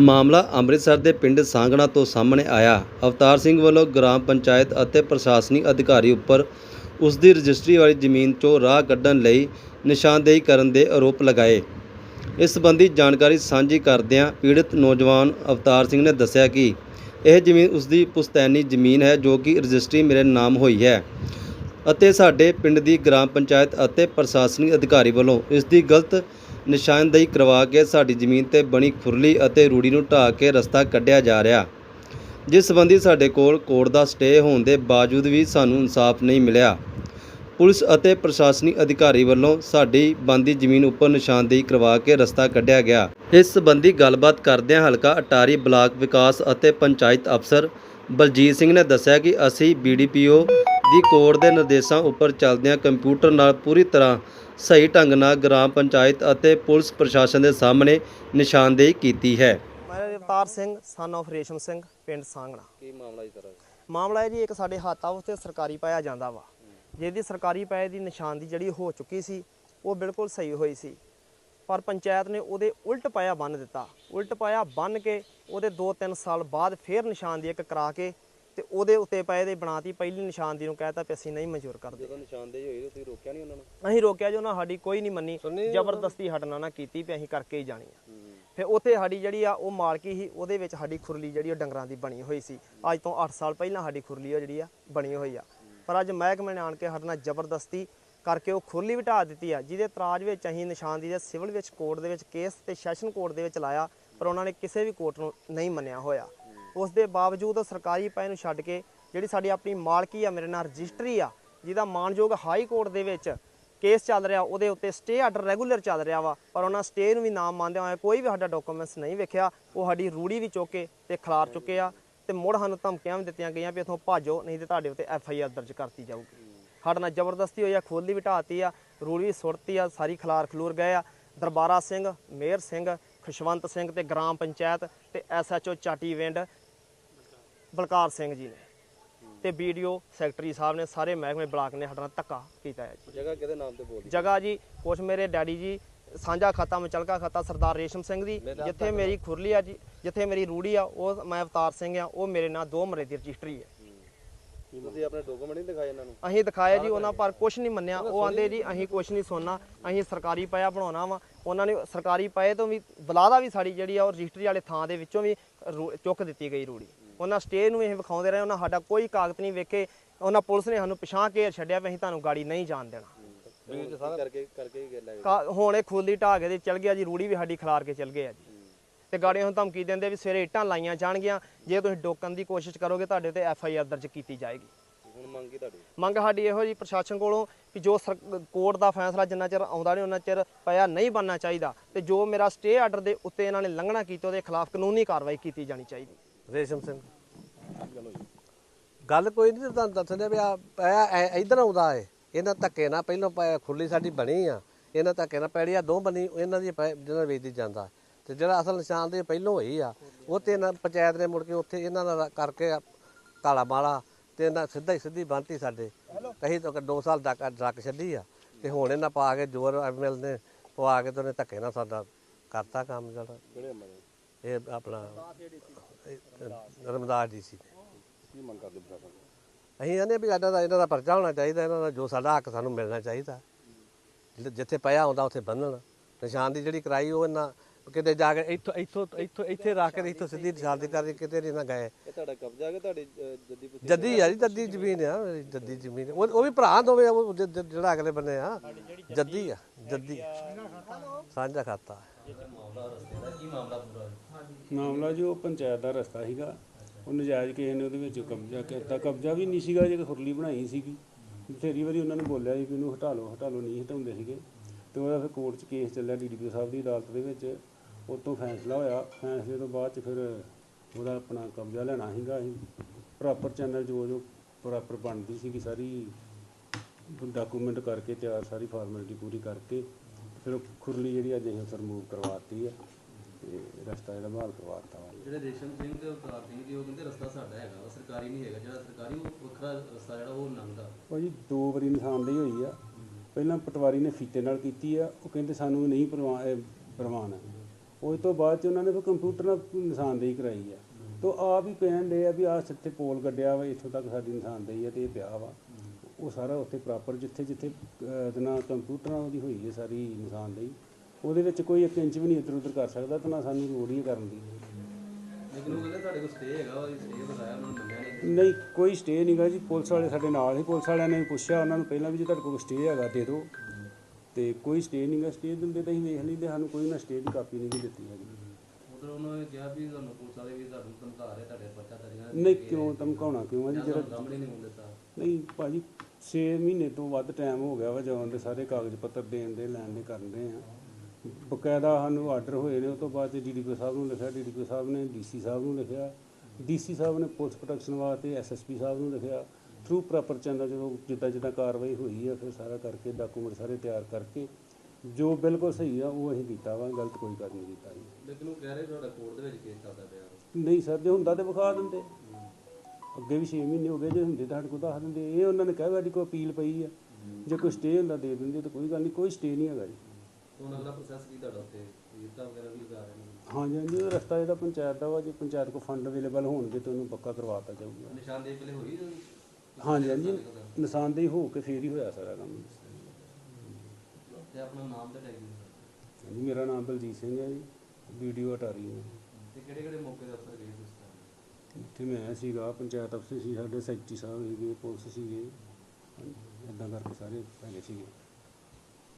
ਮਾਮਲਾ ਅੰਮ੍ਰਿਤਸਰ ਦੇ ਪਿੰਡ ਸਾਂਗਣਾ ਤੋਂ ਸਾਹਮਣੇ ਆਇਆ। ਅਵਤਾਰ ਸਿੰਘ ਵੱਲੋਂ ਗ੍ਰਾਮ ਪੰਚਾਇਤ ਅਤੇ ਪ੍ਰਸ਼ਾਸਨਿਕ ਅਧਿਕਾਰੀ ਉੱਪਰ ਉਸ ਦੀ ਰਜਿਸਟਰੀ ਵਾਲੀ ਜ਼ਮੀਨ 'ਚੋਂ ਰਾਹ ਕੱਢਣ ਲਈ ਨਿਸ਼ਾਨਦੇਹੀ ਕਰਨ ਦੇ ਆਰੋਪ ਲਗਾਏ। ਇਸ ਸੰਬੰਧੀ ਜਾਣਕਾਰੀ ਸਾਂਝੀ ਕਰਦਿਆਂ ਪੀੜਤ ਨੌਜਵਾਨ ਅਵਤਾਰ ਸਿੰਘ ਨੇ ਦੱਸਿਆ ਕਿ ਇਹ ਜ਼ਮੀਨ ਉਸ ਦੀ ਪੁਸ਼ਤੈਨੀ ਜ਼ਮੀਨ ਹੈ ਜੋ ਕਿ ਰਜਿਸਟਰੀ ਮੇਰੇ ਨਾਮ ਹੋਈ ਹੈ ਅਤੇ ਸਾਡੇ ਪਿੰਡ ਦੀ ਗ੍ਰਾਮ ਪੰਚਾਇਤ ਅਤੇ ਪ੍ਰਸ਼ਾਸਨਿਕ ਅਧਿਕਾਰੀ ਵੱਲੋਂ ਇਸ ਦੀ ਗਲਤ ਨਿਸ਼ਾਨਦੇਹੀ ਕਰਵਾ ਕੇ ਸਾਡੀ ਜ਼ਮੀਨ ਤੇ ਬਣੀ ਖੁਰਲੀ ਅਤੇ ਰੂੜੀ ਨੂੰ ਢਾਹ ਕੇ ਰਸਤਾ ਕੱਢਿਆ ਜਾ ਰਿਹਾ। ਜਿਸ ਸੰਬੰਧੀ ਸਾਡੇ ਕੋਲ ਕੋਰਟ ਦਾ ਸਟੇ ਹੋਣ ਦੇ ਬਾਵਜੂਦ ਵੀ ਸਾਨੂੰ ਇਨਸਾਫ ਨਹੀਂ ਮਿਲਿਆ। ਪੁਲਿਸ ਅਤੇ ਪ੍ਰਸ਼ਾਸਨਿਕ ਅਧਿਕਾਰੀ ਵੱਲੋਂ ਸਾਡੀ ਬੰਦੀ ਜ਼ਮੀਨ ਉੱਪਰ ਨਿਸ਼ਾਨਦੇਹੀ ਕਰਵਾ ਕੇ ਰਸਤਾ ਕੱਢਿਆ ਗਿਆ। ਇਸ ਸੰਬੰਧੀ ਗੱਲਬਾਤ ਕਰਦਿਆਂ ਹਲਕਾ ਅਟਾਰੀ ਬਲਾਕ ਵਿਕਾਸ ਅਤੇ ਪੰਚਾਇਤ ਅਫਸਰ ਬਲਜੀਤ ਸਿੰਘ ਨੇ ਦੱਸਿਆ ਕਿ ਅਸੀਂ ਬੀਡੀਪੀਓ ਦੀ ਕੋਰਟ ਦੇ ਨਿਰਦੇਸ਼ਾਂ ਉੱਪਰ ਚੱਲਦਿਆਂ ਕੰਪਿਊਟਰ ਨਾਲ ਪੂਰੀ ਤਰ੍ਹਾਂ ਸਹੀ ਢੰਗ ਨਾਲ ਗ੍ਰਾਮ ਪੰਚਾਇਤ ਅਤੇ ਪੁਲਿਸ ਪ੍ਰਸ਼ਾਸਨ ਦੇ ਸਾਹਮਣੇ ਨਿਸ਼ਾਨਦੇਹੀ ਕੀਤੀ ਹੈ। ਮੈਂ ਅਵਤਾਰ ਸਿੰਘ ਸਨ of ਰੇਸ਼ਮ ਸਿੰਘ ਪਿੰਡ ਸਾਂਗਣਾ। ਕੀ ਮਾਮਲਾ ਜੀ ਤਰ੍ਹਾਂ ਮਾਮਲਾ ਹੈ ਜੀ ਇੱਕ ਸਾਡੇ ਹੱਥ ਆ ਉੱਤੇ ਸਰਕਾਰੀ ਪਾਇਆ ਜਾਂਦਾ ਵਾ। ਜਿਹਦੀ ਸਰਕਾਰੀ ਪਾਏ ਦੀ ਨਿਸ਼ਾਨਦੀ ਜਿਹੜੀ ਹੋ ਚੁੱਕੀ ਸੀ ਉਹ ਬਿਲਕੁਲ ਸਹੀ ਹੋਈ ਸੀ। ਪਰ ਪੰਚਾਇਤ ਨੇ ਉਹਦੇ ਉਲਟ ਪਾਇਆ ਬੰਨ ਦਿੱਤਾ। ਉਲਟ ਪਾਇਆ ਬੰਨ ਕੇ ਉਹਦੇ 2-3 ਸਾਲ ਬਾਅਦ ਫੇਰ ਨਿਸ਼ਾਨਦੀ ਇੱਕ ਕਰਾ ਕੇ ਤੇ ਉਹਦੇ ਉੱਤੇ ਪਾਏ ਦੇ ਬਣਾਤੀ ਪਹਿਲੀ ਨਿਸ਼ਾਨਦੀ ਨੂੰ ਕਹਿਤਾ ਵੀ ਅਸੀਂ ਨਹੀਂ ਮਨਜ਼ੂਰ ਕਰਦੇ। ਜਦੋਂ ਨਿਸ਼ਾਨਦੇਹੀ ਹੋਈ ਤੁਸੀਂ ਰੋਕਿਆ ਨਹੀਂ ਉਹਨਾਂ ਨੂੰ? ਅਸੀਂ ਰੋਕਿਆ ਜੋ ਨਾ ਸਾਡੀ ਕੋਈ ਨਹੀਂ ਮੰਨੀ। ਜ਼ਬਰਦਸਤੀ ਹਟਣਾ ਨਾ ਕੀਤੀ ਵੀ ਅਸੀਂ ਕਰਕੇ ਹੀ ਜਾਣੀ ਆ। ਫਿਰ ਉੱਥੇ ਸਾਡੀ ਜਿਹੜੀ ਆ ਉਹ ਮਾਲਕੀ ਸੀ ਉਹਦੇ ਵਿੱਚ ਸਾਡੀ ਖੁਰਲੀ ਜਿਹੜੀ ਉਹ ਡੰਗਰਾਂ ਦੀ ਬਣੀ ਹੋਈ ਸੀ। ਅੱਜ ਤੋਂ 8 ਸਾਲ ਪਹਿਲਾਂ ਸਾਡੀ ਖੁਰਲੀ ਉਹ ਜਿਹੜੀ ਆ ਬਣੀ ਹੋਈ ਆ। ਪਰ ਅੱਜ ਮਹਿਕਮੇ ਨੇ ਆਣ ਕੇ ਸਾਡੇ ਨਾਲ ਜ਼ਬਰਦਸਤੀ ਕਰਕੇ ਉਹ ਖੁਰਲੀ ਵੀ ਢਾਹ ਦਿੱਤੀ ਆ ਜਿਹਦੇ ਤਰਾਜ ਵਿੱਚ ਅਸੀਂ ਨਿਸ਼ਾਨਦੀ ਦੇ ਸਿਵਲ ਵਿੱਚ ਕੋਰਟ ਦੇ ਵਿੱਚ ਕੇਸ ਤੇ ਸੈਸ਼ਨ ਕੋਰਟ ਦੇ ਵਿੱਚ ਲਾਇਆ ਪਰ ਉਹਨਾਂ ਨੇ ਕਿਸੇ ਵੀ ਕੋਰਟ ਨੂੰ ਨਹੀਂ ਮੰਨਿਆ ਹੋਇਆ। ਉਸ ਦੇ ਬਾਵਜੂਦ ਸਰਕਾਰੀ ਪਾਏ ਨੂੰ ਛੱਡ ਕੇ ਜਿਹੜੀ ਸਾਡੀ ਆਪਣੀ ਮਾਲਕੀ ਆ, ਮੇਰੇ ਨਾਲ ਰਜਿਸਟਰੀ ਆ, ਜਿਹਦਾ ਮਾਨਯੋਗ ਹਾਈ ਕੋਰਟ ਦੇ ਵਿੱਚ ਕੇਸ ਚੱਲ ਰਿਹਾ, ਉਹਦੇ ਉੱਤੇ ਸਟੇ ਆਰਡਰ ਰੈਗੂਲਰ ਚੱਲ ਰਿਹਾ ਵਾ, ਪਰ ਉਹਨਾਂ ਸਟੇ ਨੂੰ ਵੀ ਨਾਮ ਮੰਨਦੇ ਹੋਏ ਕੋਈ ਵੀ ਸਾਡਾ ਡਾਕੂਮੈਂਟਸ ਨਹੀਂ ਵੇਖਿਆ, ਉਹ ਸਾਡੀ ਰੂੜੀ ਵੀ ਚੁੱਕ ਕੇ ਤੇ ਖਿਲਾਰ ਚੁੱਕੇ ਆ ਤੇ ਮੁੜ ਸਾਨੂੰ ਧਮਕੀਆਂ ਵੀ ਦਿੱਤੀਆਂ ਗਈਆਂ ਵੀ ਇਥੋਂ ਭਾਜੋ, ਨਹੀਂ ਤੇ ਤੁਹਾਡੇ ਉੱਤੇ ਐਫ ਆਈ ਆਰ ਦਰਜ ਕਰਤੀ ਜਾਊਗੀ। ਸਾਡੇ ਨਾਲ ਜ਼ਬਰਦਸਤੀ ਹੋਈ ਆ ਖੋਲੀ ਵੀ ਢਾਤੀ ਆ, ਰੂੜੀ ਵੀ ਸੁੱਟਤੀ ਆ, ਸਾਰੀ ਖਲਾਰ ਖਲੂਰ ਗਏ ਆ। ਦਰਬਾਰਾ ਸਿੰਘ, ਮੇਅਰ ਸਿੰਘ, ਖੁਸ਼ਵੰਤ ਸਿੰਘ ਤੇ ਗ੍ਰਾਮ ਪੰਚਾਇਤ ਤੇ ਐਸਐਚਓ ਚਾਟੀ ਵਿੰਡ ਬਲਕਾਰ ਸਿੰਘ ਜੀ ਨੇ। ਤੇ ਵੀਡੀਓ ਸੈਕਟਰੀ ਸਾਹਿਬ ਨੇ ਸਾਰੇ ਮਹਿਕਮੇ ਬਲਾਕ ਨੇ ਸਾਡੇ ਧੱਕਾ ਕੀਤਾ ਹੈ ਜੀ। ਜਗ੍ਹਾ ਕਿਹਦੇ ਨਾਮ ਤੇ ਬੋਲਦੀ ਜਗ੍ਹਾ ਜੀ ਕੁਛ ਮੇਰੇ ਡੈਡੀ ਜੀ ਸਾਂਝਾ ਖਾਤਾ ਮਚਲਕਾ ਖਾਤਾ ਸਰਦਾਰ ਰੇਸ਼ਮ ਸਿੰਘ ਦੀ ਜਿੱਥੇ ਮੇਰੀ ਖੁਰਲੀ ਆ ਜੀ ਜਿੱਥੇ ਮੇਰੀ ਰੂੜੀ ਆ ਉਹ ਮੈਂ ਅਵਤਾਰ ਸਿੰਘ ਆ ਉਹ ਮੇਰੇ ਨਾਲ ਦੋ ਮਰੇ ਦੀ ਰਜਿਸਟਰੀ ਹੈ। ਤੁਸੀਂ ਆਪਣੇ ਡਾਕੂਮੈਂਟ ਨਹੀਂ ਦਿਖਾਏ ਇਹਨਾਂ ਨੂੰ? ਅਸੀਂ ਦਿਖਾਇਆ ਜੀ ਉਹਨਾਂ ਪਰ ਕੁਛ ਨਹੀਂ ਮੰਨਿਆ। ਉਹ ਆਂਦੇ ਜੀ ਅਸੀਂ ਕੁਛ ਨਹੀਂ ਸੁਣਨਾ ਅਸੀਂ ਸਰਕਾਰੀ ਪਾਇਆ ਬਣਾਉਣਾ ਵਾ। ਉਹਨਾਂ ਨੇ ਸਰਕਾਰੀ ਪਾਏ ਤੋਂ ਵੀ ਬਲਾਦਾ ਵੀ ਸਾਡੀ ਜਿਹੜੀ ਆ ਉਹ ਰਜਿਸਟਰੀ ਵਾਲੇ ਥਾਂ ਦੇ ਵਿੱਚੋਂ ਵੀ ਚੁੱਕ ਦਿੱਤੀ ਗਈ ਰੂੜੀ। ਉਹਨਾਂ ਸਟੇ ਨੂੰ ਇਹ ਵਿਖਾਉਂਦੇ ਰਹੇ ਉਹਨਾਂ ਸਾਡਾ ਕੋਈ ਕਾਗਜ਼ ਨਹੀਂ ਵੇਖੇ ਉਹਨਾਂ ਪੁਲਿਸ ਨੇ ਸਾਨੂੰ ਪਿਛਾਂ ਕੇ ਛੱਡਿਆ ਵੀ ਅਸੀਂ ਤੁਹਾਨੂੰ ਗਾੜੀ ਨਹੀਂ ਜਾਣ ਦੇਣਾ। ਕਰਕੇ ਕਰਕੇ ਹੀ ਗੱਲ ਹੈ ਕਾ- ਹੁਣ ਇਹ ਖੋਲੀ ਢਾਹ ਕੇ ਤੇ ਚਲ ਗਿਆ ਜੀ ਰੂੜੀ ਵੀ ਸਾਡੀ ਖਿਲਾਰ ਕੇ ਚਲ ਗਏ ਆ ਜੀ। ਤੇ ਗਾੜੀਆਂ ਨੂੰ ਧਮਕੀ ਦਿੰਦੇ ਵੀ ਸਵੇਰੇ ਇੱਟਾਂ ਲਾਈਆਂ ਜਾਣਗੀਆਂ ਜੇ ਤੁਸੀਂ ਡੋਕਣ ਦੀ ਕੋਸ਼ਿਸ਼ ਕਰੋਗੇ ਤੁਹਾਡੇ ਤੇ ਐਫ ਆਈ ਆਰ ਦਰਜ ਕੀਤੀ ਜਾਏਗੀ। ਹੁਣ ਮੰਗੀ ਤੁਹਾਡੀ? ਮੰਗ ਸਾਡੀ ਇਹੋ ਜੀ ਪ੍ਰਸ਼ਾਸਨ ਕੋਲੋਂ ਕਿ ਜੋ ਸਰ- ਕੋਰਟ ਦਾ ਫੈਸਲਾ ਜਿੰਨਾ ਚਿਰ ਆਉਂਦਾ ਨਹੀਂ ਉਹਨਾਂ ਚਿਰ ਪਿਆ ਨਹੀਂ ਬਣਨਾ ਚਾਹੀਦਾ ਤੇ ਜੋ ਮੇਰਾ ਸਟੇ ਆਰਡਰ ਦੇ ਉੱਤੇ ਇਹਨਾਂ ਨੇ ਲੰਘਣਾ ਕੀਤਾ ਉਹਦੇ ਖਿਲਾਫ ਕਾਨੂੰਨੀ ਕਾਰਵਾਈ ਕੀਤੀ ਜਾਣੀ ਚਾਹੀਦੀ। ਰੇਸ਼ਮ ਸਿੰਘ। ਗੱਲ ਕੋਈ ਨਹੀਂ ਤੁਹਾਨੂੰ ਦੱਸਦੇ ਵੀ ਆ ਇਧਰ ਆਉਂਦਾ ਏ। ਇਹਨਾਂ ਧੱਕੇ ਨਾਲ ਪਹਿਲਾਂ ਪ- ਸਾਡੀ ਬਣੀ ਆ। ਇਹਨਾਂ ਧੱਕੇ ਨਾਲ ਪੈੜੀ ਆ ਦੋ ਬਣੀ, ਇਹਨਾਂ ਦੀ ਪੈ- ਵੇਚਦੀ ਜਾਂਦਾ। ਤੇ ਜਿਹੜਾ ਅਸਲ ਨਿਸ਼ਾਨ ਦੇ ਪਹਿਲਾਂ ਹੋਈ ਆ, ਉਹ ਤੇ ਇਹਨਾਂ ਪੰਚਾਇਤ ਨੇ ਮੁੜ ਕੇ ਉੱਥੇ ਇਹਨਾਂ ਦਾ ਕਰਕੇ ਕਾਲਾ ਮਾਲਾ ਤੇ ਇਹਨਾਂ ਸਿੱਧਾ ਹੀ ਸਿੱਧੀ ਬੰਨਤੀ ਸਾਡੇ। ਕਹੀ ਤਾਂ 2 ਸਾਲ ਤੱਕ ਡਰੱਕ ਛੱਡੀ ਆ। ਤੇ ਹੁਣ ਇਹਨਾਂ ਪਾ ਕੇ ਜੋਰ ਐਮਐਲ ਨੇ ਪਵਾ ਕੇ ਤੇ ਉਹਨੇ ਧੱਕੇ ਨਾਲ ਸਾਡਾ ਕਰਤਾ ਕੰਮ ਜਿਹੜਾ। ਕਿਹੜੇ ਮਰੇ ਇਹ ਆਪਣਾ ਰਮਦਾਸ ਜੀ ਸੀ। ਕੀ ਮੰਗ ਕਰਦੇ ਪ੍ਰਸ਼ਾਸਨ ਅਸੀਂ ਕਹਿੰਦੇ ਵੀ ਸਾਡਾ ਤਾਂ ਇਹਨਾਂ ਦਾ ਪਰਚਾ ਹੋਣਾ ਚਾਹੀਦਾ ਇਹਨਾਂ ਦਾ ਜੋ ਸਾਡਾ ਹੱਕ ਸਾਨੂੰ ਮਿਲਣਾ ਚਾਹੀਦਾ। ਜਿ- ਜਿੱਥੇ ਪਿਆ ਹੁੰਦਾ ਉੱਥੇ ਬੰਨਣ ਨਿਸ਼ਾਨ ਦੀ ਜਿਹੜੀ ਕਰਾਈ ਉਹ ਇਹਨਾਂ ਕਿਤੇ ਜਾ ਕੇ ਇੱਥੋਂ ਇੱਥੋਂ ਇੱਥੋਂ ਇੱਥੇ ਰੱਖ ਕੇ ਇੱਥੋਂ ਸਿੱਧੀ ਨਿਸ਼ਾਨ ਦੀ ਕਰਕੇ ਕਿਤੇ ਨਹੀਂ ਨਾ ਗਏ। ਇਹ ਤੁਹਾਡਾ ਕਬਜ਼ਾ ਹੈ ਤੁਹਾਡੀ ਜੱਦੀ ਜੱਦੀ ਆ ਜੀ ਜੱਦੀ ਜ਼ਮੀਨ ਆ ਮੇਰੀ ਜੱਦੀ ਜ਼ਮੀਨ। ਉਹ ਉਹ ਵੀ ਭਰਾ ਦੋਵੇਂ ਆ, ਉਹ ਜ- ਜ- ਜਿਹੜਾ ਅਗਲੇ ਬੰਨੇ ਆ। ਜੱਦੀ ਆ ਜੱਦੀ ਸਾਂਝਾ ਖਾਤਾ। ਮਾਮਲਾ ਜੀ ਉਹ ਪੰਚਾਇਤ ਦਾ ਰਸਤਾ ਸੀਗਾ। ਉਹ ਨਜਾਇਜ਼ ਕਿਸੇ ਨੇ ਉਹਦੇ ਵਿੱਚ ਕਬਜ਼ਾ ਕੀਤਾ। ਕਬਜ਼ਾ ਵੀ ਨਹੀਂ ਸੀਗਾ, ਜੇ ਖੁਰਲੀ ਬਣਾਈ ਸੀਗੀ। ਬਥੇਰੀ ਵਾਰੀ ਉਹਨਾਂ ਨੇ ਬੋਲਿਆ ਸੀ ਕਿ ਇਹਨੂੰ ਹਟਾ ਲਓ ਹਟਾ ਲਓ, ਨਹੀਂ ਹਟਾਉਂਦੇ ਸੀਗੇ। ਤੇ ਉਹਦਾ ਫਿਰ ਕੋਰਟ 'ਚ ਕੇਸ ਚੱਲਿਆ ਡੀਡੀਪੀ ਸਾਹਿਬ ਦੀ ਅਦਾਲਤ ਦੇ ਵਿੱਚ। ਉਹ ਤੋਂ ਫੈਸਲਾ ਹੋਇਆ। ਫੈਸਲੇ ਤੋਂ ਬਾਅਦ 'ਚ ਫਿਰ ਉਹਦਾ ਆਪਣਾ ਕਬਜ਼ਾ ਲੈਣਾ ਸੀਗਾ ਅਸੀਂ। ਪ੍ਰੋਪਰ ਚੈਨਲ ਜੋ ਜੋ ਪ੍ਰੋਪਰ ਬਣਦੀ ਸੀਗੀ ਸਾਰੀ। ਡਾਕੂਮੈਂਟ ਕਰਕੇ ਤਿਆਰ ਸਾਰੀ ਫਾਰਮੈਲਿਟੀ ਪੂਰੀ ਕਰਕੇ। ਫਿਰ ਉਹ ਖੁਰਲੀ ਜਿਹੜੀ ਅੱਜ ਅਸੀਂ ਉੱਥੇ ਰਿਮੂਵ ਕਰਵਾਤੀ ਆ ਤੇ ਰਸਤਾ ਜਿਹੜਾ ਬਹਾਲ ਕਰਵਾਤਾ ਵਾ। ਜਿਹੜੇ ਰੇਸ਼ਮ ਸਿੰਘ ਤੇ ਅਵਤਾਰ ਸਿੰਘ ਜੀ ਉਹ ਕਹਿੰਦੇ ਰਸਤਾ ਸਾਡਾ ਹੈਗਾ ਉਹ ਸਰਕਾਰੀ ਨਹੀਂ ਹੈਗਾ ਜਿਹੜਾ ਸਰਕਾਰੀ ਉਹ ਵੱਖਰਾ ਰਸਤਾ ਜਿਹੜਾ ਉਹ ਲੰਘਦਾ ਭਾਜੀ ਦੋ ਵਾਰੀ ਨਿਸ਼ਾਨਦੇਹੀ ਹੋਈ ਆ। ਪਹਿਲਾਂ ਪਟਵਾਰੀ ਨੇ ਫੀਤੇ ਨਾਲ ਕੀਤੀ ਆ ਉਹ ਕਹਿੰਦੇ ਸਾਨੂੰ ਨਹੀਂ ਪ੍ਰਵਾਨ ਹੈ ਉਸ ਤੋਂ ਬਾਅਦ ਚ ਉਹਨਾਂ ਨੇ ਫਿਰ ਕੰਪਿਊਟਰ ਨਾਲ ਨਿਸ਼ਾਨਦੇਹੀ ਕਰਾਈ ਆ। ਤੋ ਆਪ ਹੀ ਕਹਿਣ ਦੇ ਆ ਵੀ ਆਹ ਇੱਥੇ ਪੋਲ ਗੱਡਿਆ ਵਾ ਇੱਥੋਂ ਤੱਕ ਸਾਡੀ ਨਿਸ਼ਾਨਦੇਹੀ ਆ ਤੇ ਇਹ ਪਿਆ ਵਾ। ਉਹ ਸਾਰਾ ਉੱਥੇ ਪ੍ਰੋਪਰ ਜਿੱਥੇ ਜਿੱਥੇ ਨਾ ਕੰਪਿਊਟਰਾਂ ਦੀ ਹੋਈ ਹੈ ਸਾਰੀ ਨਿਸ਼ਾਨਦੇਹੀ ਉਹਦੇ ਵਿੱਚ ਕੋਈ 1 ਇੰਚ ਵੀ ਨਹੀਂ ਇੱਧਰ ਉੱਧਰ ਕਰ ਸਕਦਾ ਤੇ ਨਾ ਸਾਨੂੰ ਲੋੜ ਹੀ ਕਰਨ ਦੀ। ਲੇਕਿਨ ਉਹ ਕਹਿੰਦੇ ਤੁਹਾਡੇ ਕੋਲ ਸਟੇ ਹੈਗਾ ਉਹ ਸਟੇ ਬਤਾਇਆ ਉਹਨਾਂ ਨੂੰ ਮੰਨਿਆ ਨਹੀਂ। ਨਹੀਂ ਕੋਈ ਸਟੇ ਨਹੀਂਗਾ ਜੀ। ਪੁਲਿਸ ਵਾਲੇ ਸਾਡੇ ਨਾਲ ਹੀ ਪੁਲਿਸ ਵਾਲਿਆਂ ਨੇ ਪੁੱਛਿਆ ਉਹਨਾਂ ਨੂੰ ਪਹਿਲਾਂ ਵੀ ਜੇ ਤੁਹਾਡੇ ਕੋਲ ਸਟੇ ਹੈਗਾ ਦੇ ਦਿਓ। ਤੇ ਕੋਈ ਸਟੇ ਨਹੀਂਗਾ ਸਟੇ ਦਿੰਦੇ ਤਾਂ ਅਸੀਂ ਵੇਖ ਲਈਦੇ ਸਾਨੂੰ ਕੋਈ ਨਾ ਸਟੇ ਦੀ ਕਾਪੀ ਨਹੀਂ ਗੀ ਦਿੱਤੀ ਹੈਗੀ। ਉਧਰ ਉਹਨਾਂ ਨੇ ਕਿਹਾ ਵੀ ਤੁਹਾਨੂੰ ਪੁਲਿਸ ਵਾਲੇ ਵੀ ਤੁਹਾਨੂੰ ਧਮਕਾ ਰਹੇ ਤੁਹਾਡੇ ਬੱਚਾ ਤਰੀਆਂ ਨਹੀਂ ਕਿਉਂ ਧਮਕਾਉਣਾ ਕਿਉਂ ਆ ਜੀ? ਜਿਹੜਾ ਸਾਹਮਣੇ ਨਹੀਂ ਹੁੰਦੇ ਤਾਂ ਨਹੀਂ ਭਾਜੀ 6 ਮਹੀਨੇ ਤੋਂ ਵੱਧ ਟਾਈਮ ਹੋ ਗਿਆ ਵਾ ਜਦੋਂ ਦੇ ਸਾਰੇ ਕਾਗਜ਼ ਪੱਤਰ ਦੇਣ ਦੇ ਲੈਣ ਦੇ ਕਰਨ ਦੇ ਆ। ਬਕਾਇਦਾ ਸਾਨੂੰ ਆਰਡਰ ਹੋਏ ਨੇ ਉਸ ਤੋਂ ਬਾਅਦ ਡੀਡੀਪੀ ਸਾਹਿਬ ਨੂੰ ਲਿਖਿਆ ਡੀਡੀਪੀ ਸਾਹਿਬ ਨੇ ਡੀਸੀ ਸਾਹਿਬ ਨੂੰ ਲਿਖਿਆ। ਡੀਸੀ ਸਾਹਿਬ ਨੇ ਪੁਲਿਸ ਪ੍ਰੋਟੈਕਸ਼ਨ ਵਾਸਤੇ ਐਸਐਸਪੀ ਸਾਹਿਬ ਨੂੰ ਲਿਖਿਆ। ਥਰੂ ਪ੍ਰੋਪਰ ਚੈਨਲ ਜਦੋਂ ਜਿੱਦਾਂ ਜਿੱਦਾਂ ਕਾਰਵਾਈ ਹੋਈ ਆ ਫਿਰ ਸਾਰਾ ਕਰਕੇ ਡਾਕੂਮੈਂਟ ਸਾਰੇ ਤਿਆਰ ਕਰਕੇ ਜੋ ਬਿਲਕੁਲ ਸਹੀ ਆ ਉਹ ਅਸੀਂ ਕੀਤਾ ਵਾ ਗਲਤ ਕੋਈ ਕਰ ਨਹੀਂ ਕੀਤਾ ਜੀ। ਲੇਕਿਨ ਉਹ ਕਹਿ ਰਹੇ ਤੁਹਾਡਾ ਕੋਰਟ ਦੇ ਵਿੱਚ ਕੇਸ ਚੱਲਦਾ ਪਿਆ ਨਹੀਂ ਸਰ ਜੇ ਹੁੰਦਾ ਤੇ ਵਿਖਾ ਦਿੰਦੇ। ਅੱਗੇ ਵੀ 6 ਮਹੀਨੇ ਹੋ ਗਏ ਜੇ ਹੁੰਦੇ ਤਾਂ ਸਾਡੇ ਕੋਲ ਦੱਸ ਦਿੰਦੇ। ਇਹ ਉਹਨਾਂ ਨੇ ਕਿਹਾ ਸਾਡੀ ਕੋਈ ਅਪੀਲ ਪਈ ਆ। ਜੇ ਕੋਈ ਸਟੇ ਹੁੰਦਾ ਦੇ ਦਿੰਦੇ ਤਾਂ ਕੋਈ ਗੱਲ ਨਹੀਂ ਕੋਈ ਸਟੇ ਨਹੀਂ ਹੈਗਾ ਜੀ। ਹੁਣ ਅਗਲਾ ਪ੍ਰੋਸੈਸ ਕੀ ਤੁਹਾਡਾ ਉੱਤੇ ਵੀਰਤਾ ਵਗੈਰਾ ਵੀ ਲਗਾ ਰਹੇ ਨੇ। ਹਾਂਜੀ ਹਾਂਜੀ ਉਹ ਰਸਤਾ ਜਿਹੜਾ ਪੰਚਾਇਤ ਦਾ ਵਾ ਜੇ ਪੰਚਾਇਤ ਕੋ ਫੰਡ ਅਵੇਲੇਬਲ ਹੋਣਗੇ ਤਾਂ ਉਹਨੂੰ ਪੱਕਾ ਕਰਵਾਤਾ ਜਾਊਗਾ। ਨਿਸ਼ਾਨਦੇਹੀ ਪਹਿਲੇ ਹੋਈ ਹਾਂਜੀ ਹਾਂਜੀ ਨਿਸ਼ਾਨਦੇਹੀ ਹੋ ਕੇ ਫੇਰ ਹੀ ਹੋਇਆ ਸਾਰਾ ਕੰਮ। ਤੇ ਆਪਣਾ ਨਾਮ ਤੇ ਟੈਗ ਹਾਂਜੀ ਮੇਰਾ ਨਾਮ ਬਲਜੀਤ ਸਿੰਘ ਹੈ ਜੀ ਵੀਡੀਓ ਅਟਾਰੀ ਹੈ। ਤੇ ਕਿਹੜੇ ਕਿਹੜੇ ਮੌਕੇ ਦੇ ਅਫਸਰ ਗਏ ਤਾਂ? ਇੱਥੇ ਮੈਂ ਸੀਗਾ, ਪੰਚਾਇਤ ਅਫਸਰ ਸੀ ਸਾਡੇ, ਸੈਕਟਰੀ ਸਾਹਿਬ ਸੀਗੇ, ਪੁਲਿਸ ਸੀਗੇ ਇੱਦਾਂ ਕਰਕੇ ਸਾਰੇ ਹੈਗੇ ਸੀਗੇ